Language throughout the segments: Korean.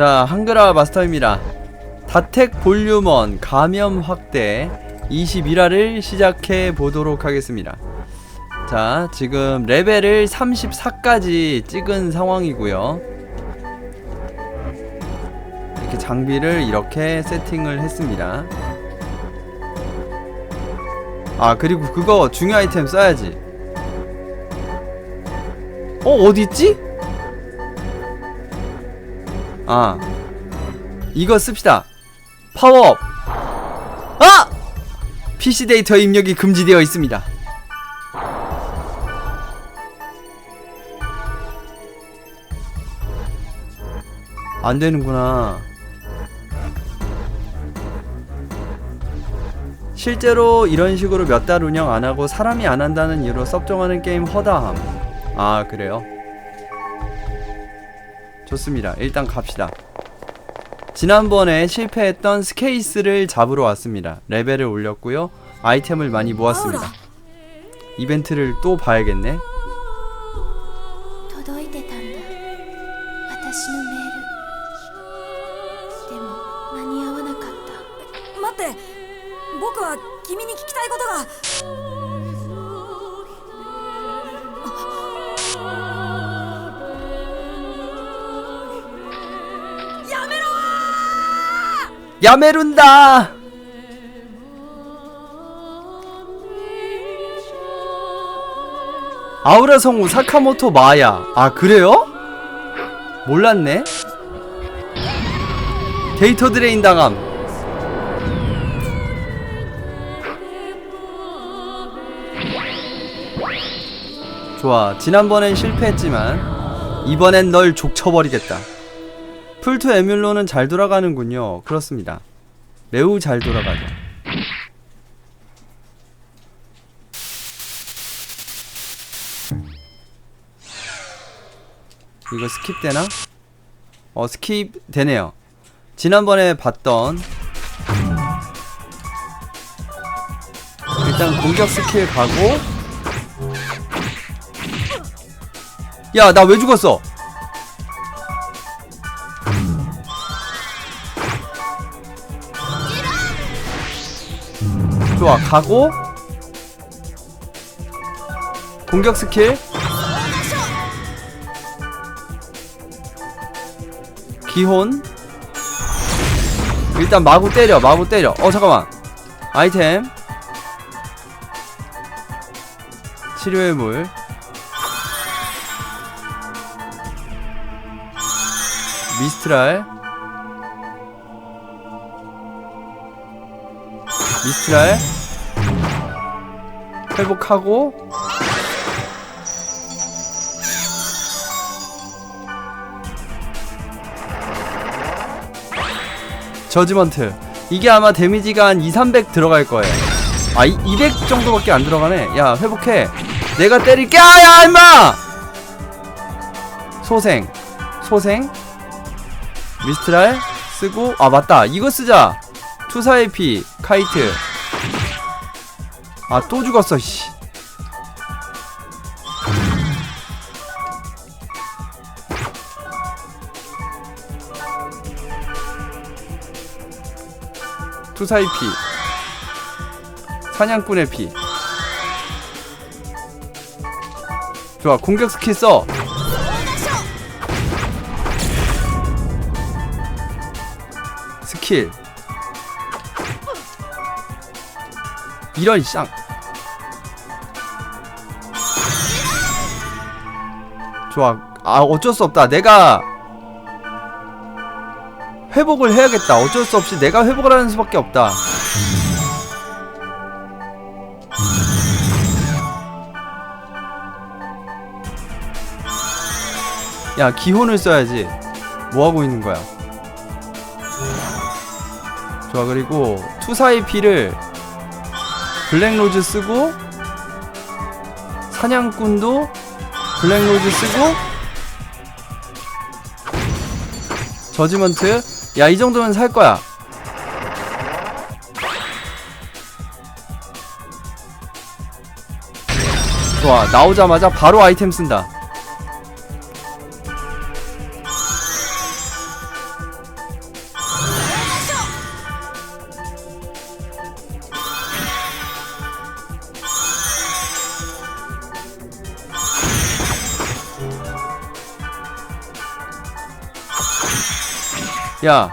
자, 한글화 마스터입니다. 다텍 볼륨원 감염 확대 21화를 시작해 보도록 하겠습니다. 자, 지금 레벨을 34까지 찍은 상황이고요. 이렇게 장비를 이렇게 세팅을 했습니다. 아, 그리고 그거 중요 아이템 써야지. 어, 어디 있지? 아 이거 씁시다. 파워업. 아! PC 데이터 입력이 금지되어 있습니다. 안 되는구나. 실제로 이런 식으로 몇 달 운영 안 하고 사람이 안 한다는 이유로 섭정하는 게임 허다함. 아 그래요 좋습니다. 일단 갑시다. 지난번에 실패했던 스케이스를 잡으러 왔습니다. 레벨을 올렸고요. 아이템을 많이 모았습니다. 이벤트를 또 봐야겠네. 야메룬다! 아우라 성우 사카모토 마야. 아, 그래요? 몰랐네? 데이터 드레인 당함. 좋아. 지난번엔 실패했지만, 이번엔 널 족쳐버리겠다. 풀투 에뮬로는 잘 돌아가는군요. 그렇습니다. 매우 잘 돌아가죠. 이거 스킵 되나? 어, 스킵 되네요. 지난번에 봤던 일단 공격 스킬 가고 야, 나 왜 죽었어? 가고 공격 스킬. 기혼. 일단 마구 때려 마구 때려. 어 잠깐만. 아이템. 치료의 물. 미스트랄. 미스트랄 회복하고 저지먼트 이게 아마 데미지가 한 2, 300 들어갈 거예요. 아, 이, 200 정도밖에 안 들어가네. 야 회복해. 내가 때릴게. 아야 임마! 소생 소생. 미스트랄 쓰고 아 맞다. 이거 쓰자. 투사의 피 카이트 아 또 죽었어 씨. 투사의 피. 사냥꾼의 피. 좋아 공격 스킬 써. 스킬. 이런 쌍 좋아. 아 어쩔 수 없다. 내가 회복을 해야겠다. 어쩔 수 없이 내가 회복을 하는 수밖에 없다. 야 기혼을 써야지. 뭐하고 있는 거야? 좋아 그리고 투사의 피를 블랙로즈 쓰고 사냥꾼도 블랙로즈 쓰고 저지먼트. 야 이 정도면 살 거야. 좋아 나오자마자 바로 아이템 쓴다 야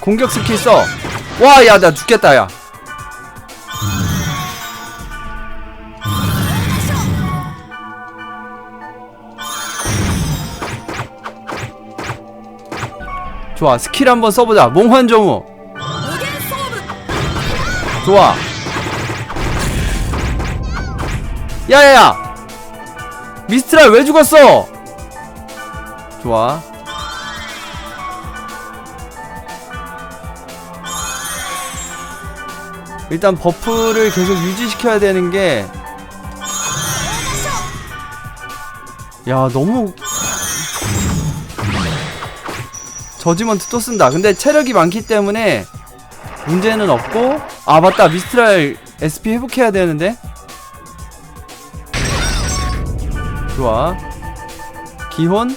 공격 스킬 써 와 야 나 죽겠다 야. 좋아 스킬 한번 써보자. 몽환 정우. 좋아. 야야야. 미스트라 왜 죽었어? 좋아. 일단 버프를 계속 유지시켜야 되는 게. 야, 너무. 저지먼트 또 쓴다. 근데 체력이 많기 때문에 문제는 없고 아 맞다 미스트랄 SP 회복해야 되는데 좋아 기혼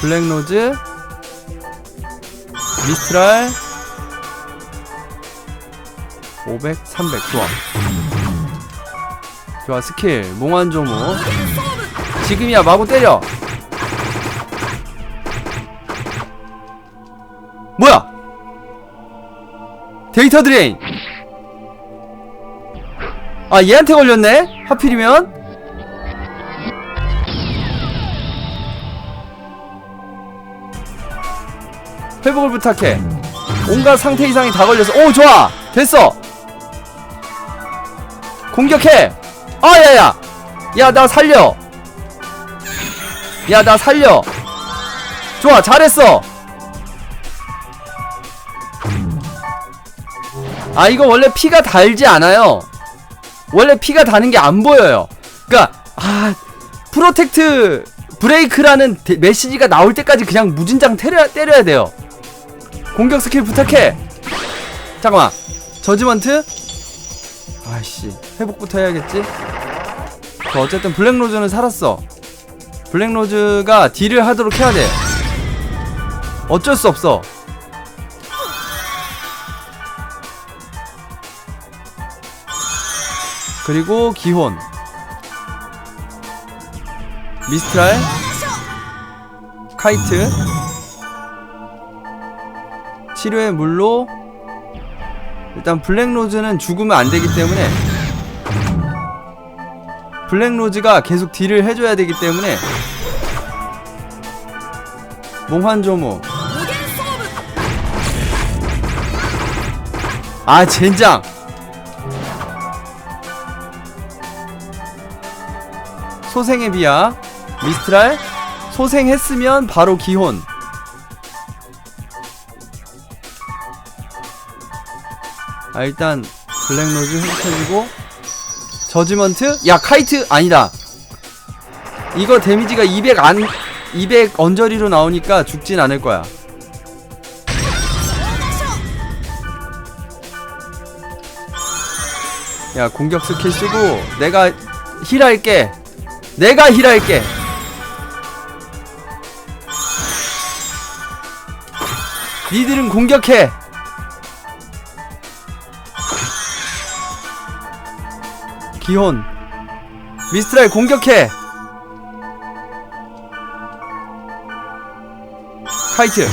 블랙로즈 미스트랄 500 300 좋아 좋아 스킬 몽환조무 지금이야 마구 때려 뭐야? 데이터 드레인. 아 얘한테 걸렸네? 하필이면? 회복을 부탁해. 온갖 상태 이상이 다 걸려서 오 좋아 됐어. 공격해. 아 야야. 야 나 살려. 야 나 살려. 좋아 잘했어. 아 이거 원래 피가 달지 않아요 원래 피가 다는 게 안 보여요 그니까 아 프로텍트 브레이크라는 데- 메시지가 나올 때까지 그냥 무진장 때려, 때려야 돼요 공격 스킬 부탁해. 잠깐만. 저지먼트? 아이씨 회복부터 해야겠지? 저 어쨌든 블랙로즈는 살았어. 블랙로즈가 딜을 하도록 해야 돼. 어쩔 수 없어. 그리고 기혼. 미스트랄? 카이트 치료의 물로 일단 블랙로즈는 죽으면 안되기 때문에 블랙로즈가 계속 딜을 해줘야 되기 때문에 몽환조모. 아 젠장! 소생에 비하. 미스트랄 소생했으면 바로 기혼. 아 일단 블랙로즈 흩어지고 저지먼트? 야 카이트! 아니다. 이거 데미지가 200 안, 200 언저리로 나오니까 죽진 않을 거야. 야 공격 스킬 쓰고 내가 힐할게. 내가 힐할게. 니들은 공격해 기혼. 미스트랄 공격해. 카이트.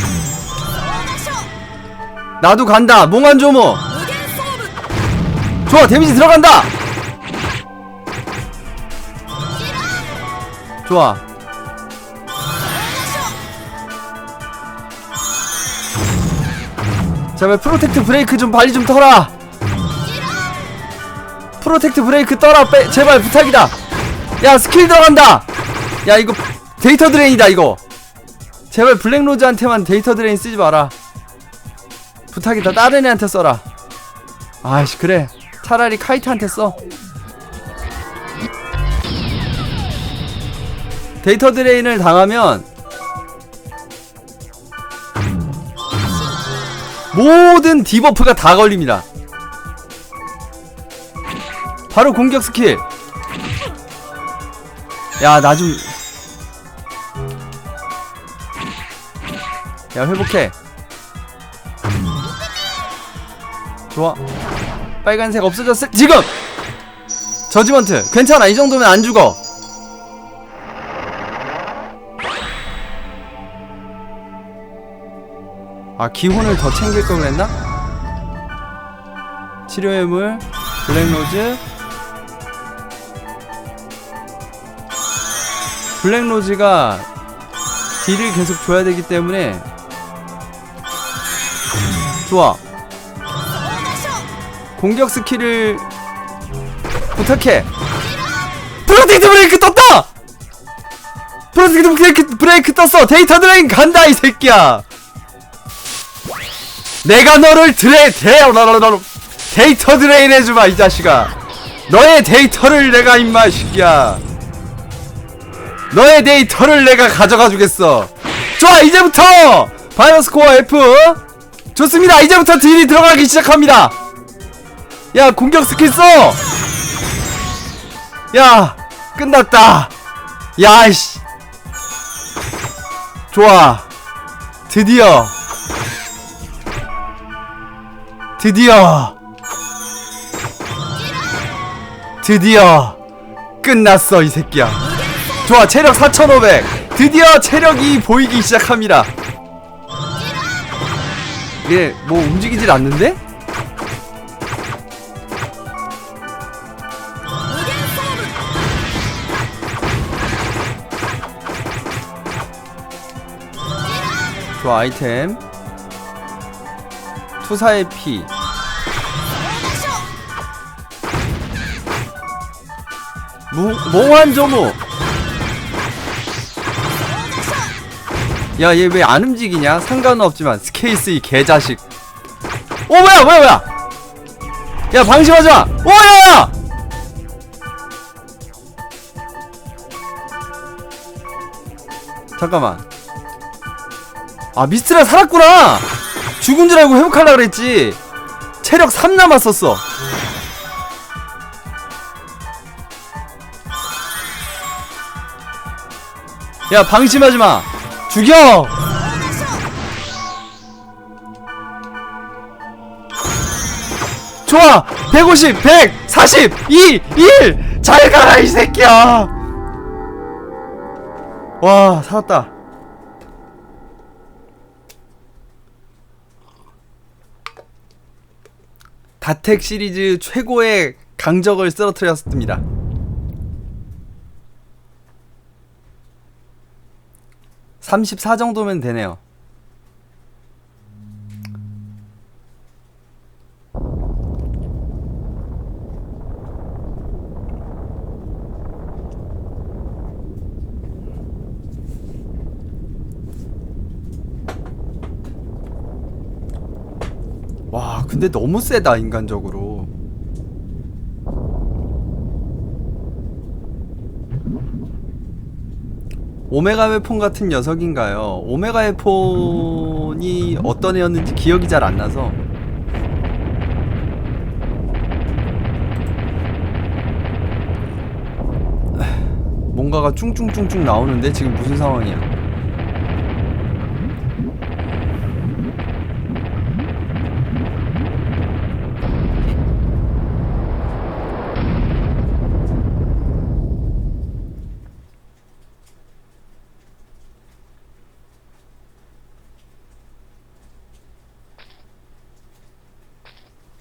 나도 간다. 몽환조모. 좋아 데미지 들어간다. 좋아. 제발 프로텍트 브레이크 좀 발리 좀 털아 프로텍트 브레이크 떠라 빼, 제발 부탁이다. 야 스킬 들어간다. 야 이거 데이터 드레인이다 이거. 제발 블랙로즈한테만 데이터 드레인 쓰지 마라. 부탁이다. 다른 애한테 써라. 아이씨 그래. 차라리 카이트한테 써. 데이터 드레인을 당하면 모든 디버프가 다 걸립니다 바로 공격 스킬. 야 나 좀. 야 회복해. 좋아. 빨간색 없어졌을 지금! 저지먼트 괜찮아. 이 정도면 안 죽어. 아 기혼을 더 챙길 걸 그랬나? 치료의 물 블랙로즈 블랙로즈가 딜을 계속 줘야 되기 때문에 좋아. 공격 스킬을 부탁해. 프로텍트 브레이크 떴다! 프로텍트 브레이크, 브레이크 떴어. 데이터 드레인 간다 이 새끼야. 내가 너를 드레 데 데이터 드레인 해주마 이 자식아. 너의 데이터를 내가 임마 이 새끼야 너의 데이터를 내가 가져가 주겠어. 좋아 이제부터! 바이러스 코어 F. 좋습니다. 이제부터 딜이 들어가기 시작합니다. 야 공격 스킬 써! 야 끝났다. 야이씨. 좋아. 드디어. 드디어. 드디어 끝났어 이 새끼야 좋아 체력 4500 드디어 체력이 보이기 시작합니다. 이게 뭐 움직이질 않는데? 좋아 아이템. 투사의 피. 무, 몽환 조무 야 얘 왜 안 움직이냐? 상관은 없지만 스케이스 이 개자식. 오 뭐야 뭐야 뭐야? 야 방심하지마! 오야야! 잠깐만. 아 미스트라 살았구나! 죽은 줄 알고 회복하려 그랬지. 체력 3 남았었어. 야 방심하지 마 죽여! 좋아! 150 100 42 1 잘 가라 이 새끼야! 와 살았다. 다텍 시리즈 최고의 강적을 쓰러뜨렸습니다. (34) 정도면 되네요. 와 근데 너무 세다 인간적으로 오메가 웨폰 같은 녀석인가요? 오메가 웨폰이 어떤 애였는지 기억이 잘 안 나서 뭔가가 쭝쭝쭝쭝 나오는데 지금 무슨 상황이야?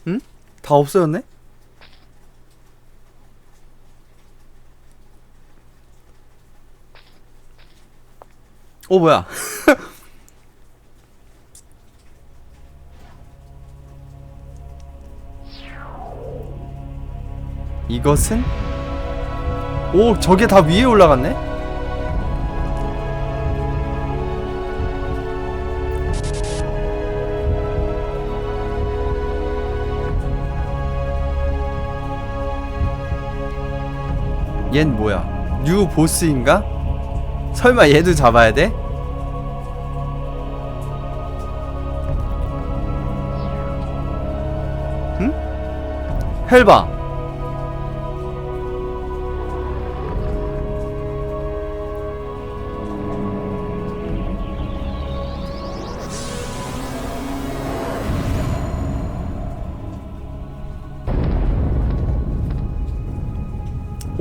응? 다 없어졌네? 어 뭐야? 이것은? 오 저게 다 위에 올라갔네? 얜 뭐야? 뉴 보스인가? 설마 얘도 잡아야 돼? 응? 헬바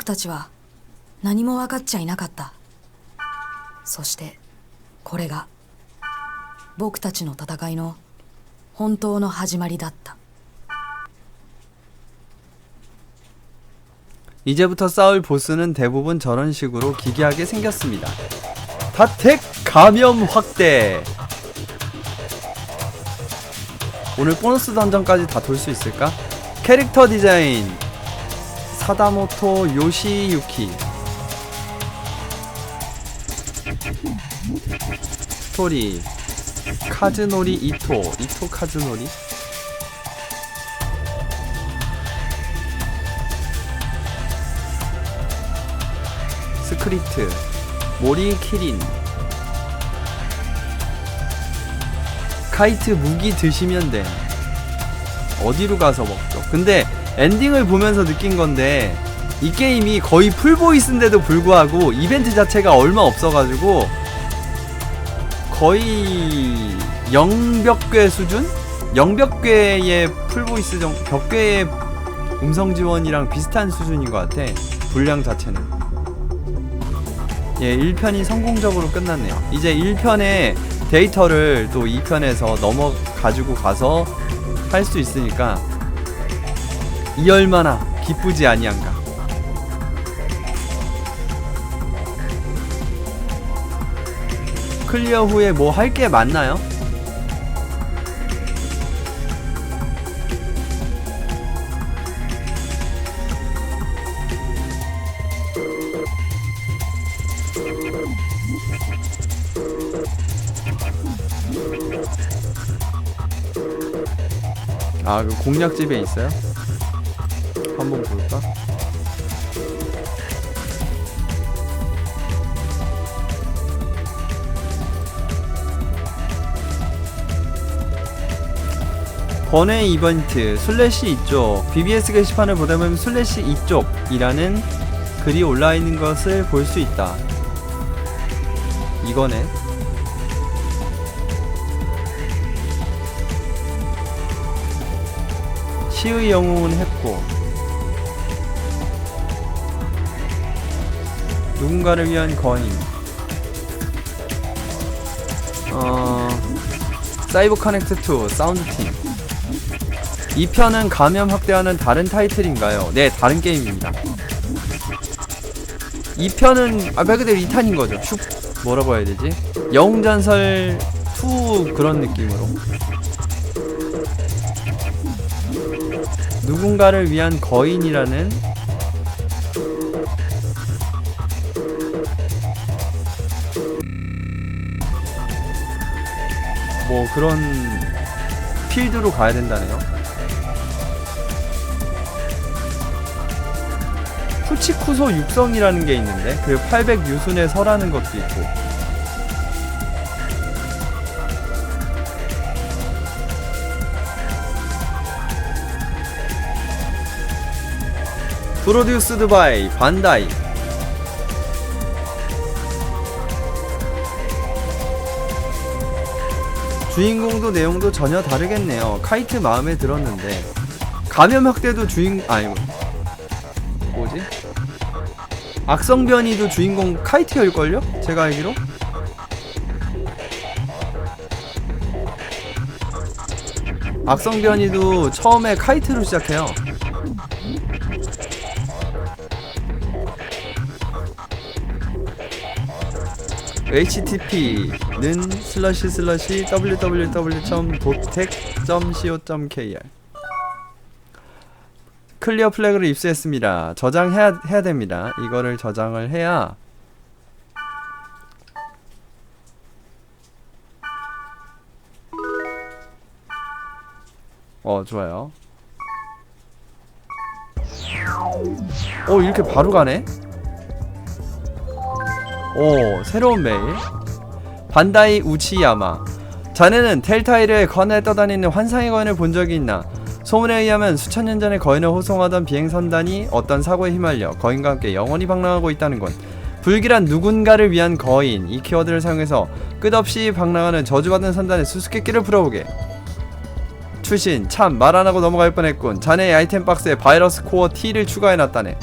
僕たちは何も分かっちゃいなかったそしてこれが僕たちの戦いの本当の始まりだった 이제부터 싸울 보스는 대부분 저런 식으로 기괴하게 생겼습니다. 다택 감염 확대. 오늘 보너스 던전까지 다 돌 수 있을까? 캐릭터 디자인 사다모토 요시유키. 스토리. 카즈노리 이토. 이토 카즈노리? 스크립트. 모리 키린. 카이트 무기 드시면 돼. 어디로 가서 먹죠? 근데 엔딩을 보면서 느낀 건데 이 게임이 거의 풀보이스인데도 불구하고 이벤트 자체가 얼마 없어가지고 거의 영벽괴 수준? 영벽괴의 풀보이스 정 벽괴의 음성 지원이랑 비슷한 수준인 것 같아 분량 자체는 예, 1편이 성공적으로 끝났네요. 이제 1편의 데이터를 또 2편에서 넘어 가지고 가서 할 수 있으니까 이 얼마나 기쁘지 아니한가. 클리어 후에 뭐 할 게 많나요? 아, 그 공략집에 있어요? 한번 볼까? 번외 이벤트 슬래시 이쪽 BBS 게시판을 보다 보면 슬래시 이쪽이라는 글이 올라와 있는 것을 볼 수 있다. 이거네. 시의 영웅은 했고 누군가를 위한 거인 어 사이버 커넥트 2 사운드 팀. 2편은 감염 확대하는 다른 타이틀인가요? 네 다른 게임입니다. 2편은 아말 그대로 2탄인 거죠. 슈 뭐라고 해야 되지? 영웅전설 2 그런 느낌으로. 누군가를 위한 거인이라는 뭐 그런 필드로 가야 된다네요. 푸치쿠소 육성이라는 게 있는데 그 800 유순에 서라는 것도 있고 프로듀스드 바이 반다이 주인공도 내용도 전혀 다르겠네요. 카이트 마음에 들었는데 감염 확대도 주인 아니 뭐지? 악성 변이도 주인공 카이트일 걸요? 제가 알기로? 악성 변이도 처음에 카이트로 시작해요. Http는 슬러시 슬러시 www.dotek.co.kr 클리어 플래그를 입수했습니다. 저장해야 해야 됩니다. 이거를 저장을 해야 어 좋아요 오 이렇게 바로 가네 오 새로운 메일. 반다이 우치야마. 자네는 텔타이르의 거인에 떠다니는 환상의 거인을 본 적이 있나? 소문에 의하면 수천 년 전에 거인을 호송하던 비행선단이 어떤 사고에 휘말려 거인과 함께 영원히 방랑하고 있다는군 불길한 누군가를 위한 거인 이 키워드를 사용해서 끝없이 방랑하는 저주받은 선단의 수수께끼를 풀어보게. 출신 참 말 안하고 넘어갈 뻔했군. 자네의 아이템 박스에 바이러스 코어 T를 추가해놨다네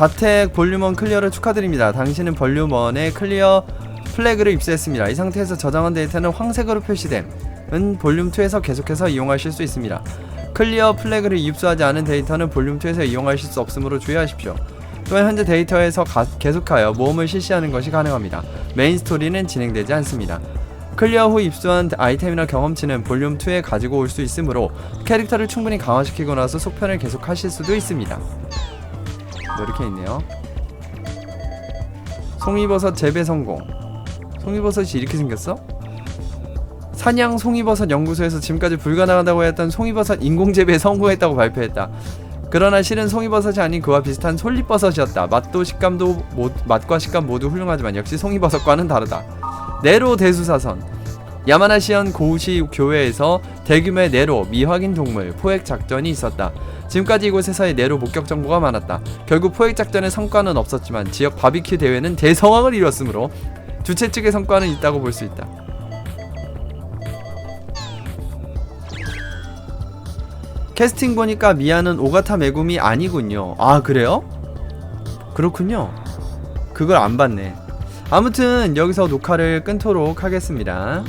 다텍 볼륨1 클리어를 축하드립니다. 당신은 볼륨 1에 클리어 플래그를 입수했습니다. 이 상태에서 저장한 데이터는 황색으로 표시됨. 은 볼륨 2에서 계속해서 이용하실 수 있습니다. 클리어 플래그를 입수하지 않은 데이터는 볼륨 2에서 이용하실 수 없으므로 주의하십시오. 또한 현재 데이터에서 가- 계속하여 모험을 실시하는 것이 가능합니다. 메인 스토리는 진행되지 않습니다. 클리어 후 입수한 아이템이나 경험치는 볼륨 2에 가지고 올 수 있으므로 캐릭터를 충분히 강화시키고 나서 속편을 계속하실 수도 있습니다. 뭐 이렇게 있네요. 송이버섯 재배 성공. 송이버섯이 이렇게 생겼어? 사냥 송이버섯 연구소에서 지금까지 불가능하다고 했던 송이버섯 인공 재배에 성공했다고 발표했다. 그러나 실은 송이버섯이 아닌 그와 비슷한 솔잎버섯이었다. 맛도 식감도 모, 맛과 식감 모두 훌륭하지만 역시 송이버섯과는 다르다. 네로 대수사선 야마나시현 고우시 교회에서 대규모의 네로 미확인 동물 포획 작전이 있었다. 지금까지 이곳에서의 네로 목격 정보가 많았다. 결국 포획 작전의 성과는 없었지만 지역 바비큐 대회는 대성황을 이뤘으므로 주최 측의 성과는 있다고 볼 수 있다. 캐스팅 보니까 미아는 오가타 메구미 아니군요. 아 그래요? 그렇군요. 그걸 안 봤네. 아무튼 여기서 녹화를 끊도록 하겠습니다.